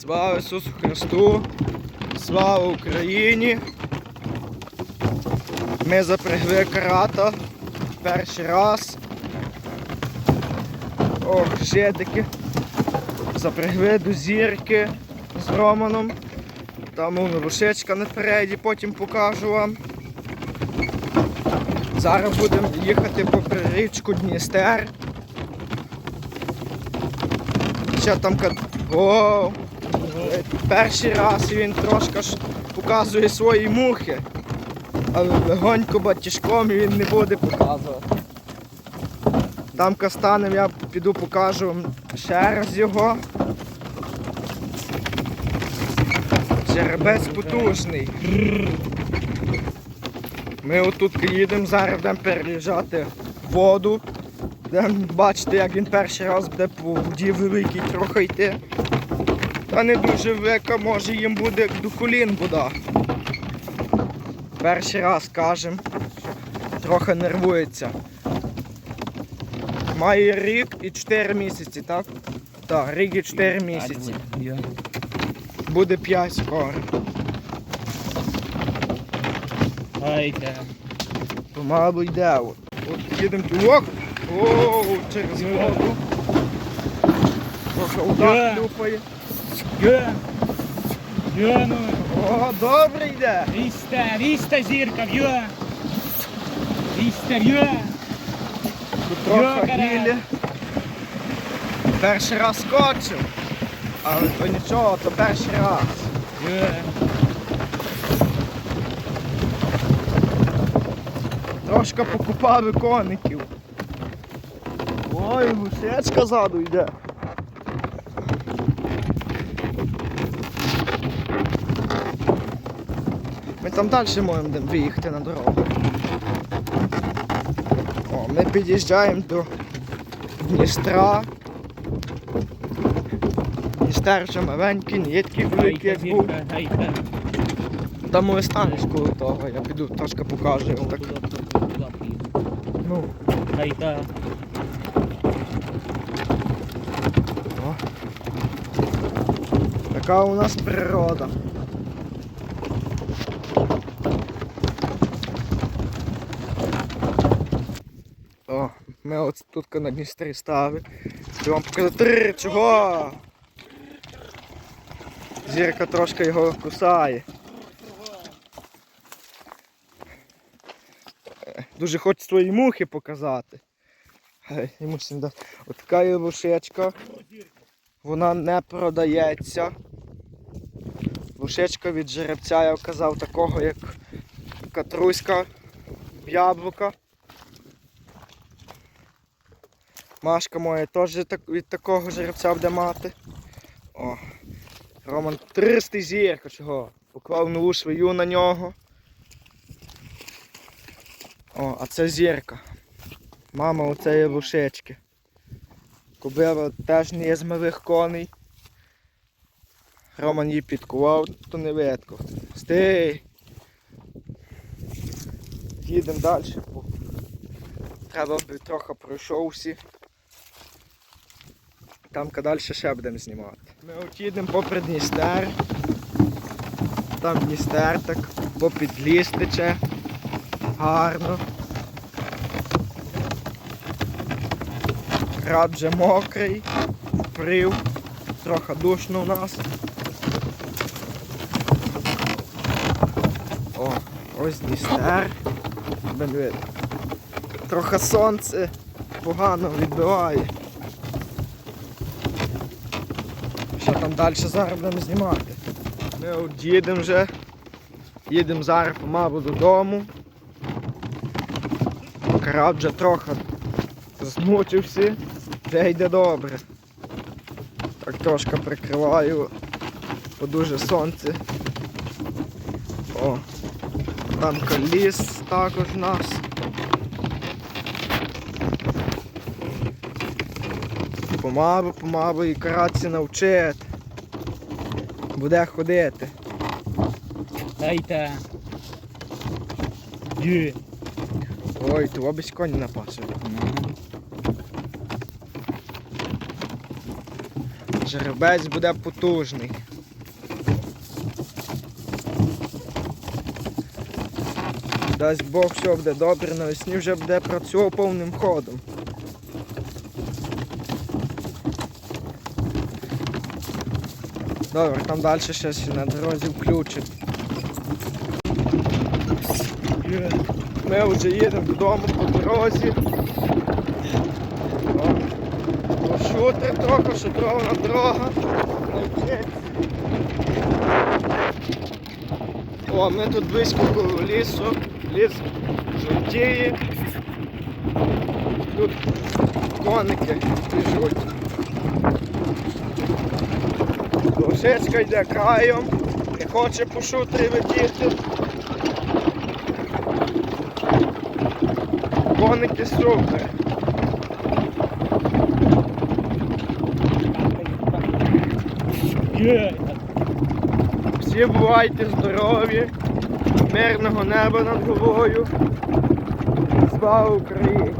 Слава Ісусу Христу! Слава Україні! Ми запрягли карата перший раз. Ох, жидики. Запрягли до зірки з Романом. Там рушечка напереді, потім покажу вам. Зараз будемо їхати попри річку Дністер. Ще там ка- О, перший раз він трошки ж показує свої мухи. Але легонько батіжком він не буде показувати. Там кастанем я піду покажу ще раз його. Жеребець потужний. Ми отут їдемо, зараз будемо переїжджати воду. Будемо бачити, як він перший раз буде по воді великій трохи йти. Та не дуже велика, може їм буде до колін вода. Перший раз кажемо, трохи нервується. Має рік і 4 місяці, так? Так, рік і 4 місяці. Буде 5 скоро. Гайде. Помалу йде. От, от їдемо тут. Ох! О, через воду. Трохи удар Е. клюпає. Ге. Ге, ну. О, добре йде. Віста, віста зірка. Віста, в'є. Тут трохи гілі. Перший раз скочив. Але то нічого, то перший раз. В'є. Трошки покупали коників. Ой, гусечка ззаду йде. Ми там далі можемо виїхати на дорогу. О, ми під'їжджаємо до Дністра. Дністер маленький, є такий як був. Там ми станеш коло того, я піду трошки покажу. Туди, Так, ну. О. Така у нас природа. О, ми от тут на Дністрі стали. Хочу вам показати чого. Зірка трошки його кусає. Дуже хоче свої мухи показати. Йому. От така є лошечка. Вона не продається. Лошечка від жеребця, я казав, такого як катруська яблука. Машка моя теж від такого жеребця буде мати. О, Роман 300 зірка чого. Поклав нову швею на нього. О, а це зірка. Мама оцеї лошечки. Кобила теж не є з малих коней. Роман її підкував, то не видко. Стій! Їдемо далі. Треба би трохи пройшовся. Там далі ще будемо знімати. Ми от їдемо попри Дністер. Там Дністер так попід ліс тече. Гарно. Краб вже мокрий, вприв, трохи душно у нас. О, ось Дністер. Трохи сонце погано відбиває. Там далі зараз будемо знімати? Ми от їдемо вже. Їдемо зараз помалу додому. Краб вже трохи змучився, вже йде добре. Так трошки прикриваю, бо дуже сонце. О, там ліс також у нас. Помалу, помалу і каратися навчить. Буде ходити. Гайде. В'є. Ой, то обісь коні напасують. Жеребець буде потужний. Дасть Бог, все буде добре, навесні вже буде працював повним ходом. Добре, там далі щось на дорозі включить. Ми вже їдемо додому по дорозі. Пошутер трохи, шутрована дорога. О, ми тут близько лісу. Ліс жовтіє. Тут коники біжуть. Лошечка йде краєм, не хоче по шутрі летіти. Коники супер. Всі бувайте здорові, мирного неба над головою. Слава Україні!